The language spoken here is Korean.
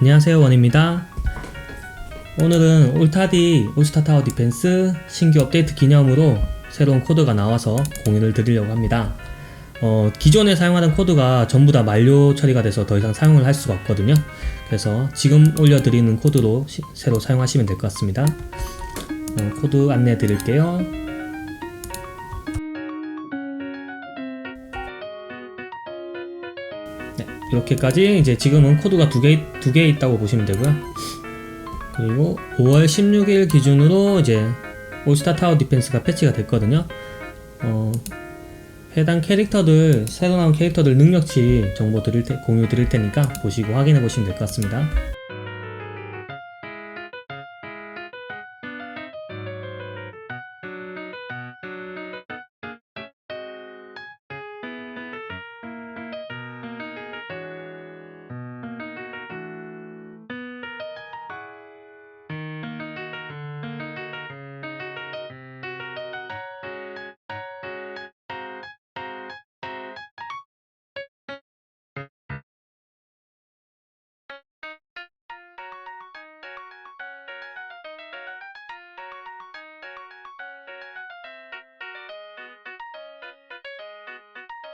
안녕하세요 원입니다. 오늘은 올타디 올스타 타워 디펜스 신규 업데이트 기념으로 새로운 코드가 나와서 공유를 드리려고 합니다. 어, 기존에 사용하던 코드가 전부 다 만료 처리가 돼서 더 이상 사용을 할 수가 없거든요. 그래서 지금 올려드리는 코드로 시- 새로 사용하시면 될 것 같습니다. 어, 코드 안내 드릴게요 이렇게까지 이제 지금은 코드가 두 개 두 개 있다고 보시면 되고요. 그리고 5월 16일 기준으로 이제 올스타 타워 디펜스가 패치가 됐거든요. 어, 해당 캐릭터들 새로 나온 캐릭터들 능력치 정보 드릴 테, 공유 드릴 테니까 보시고 확인해 보시면 될 것 같습니다.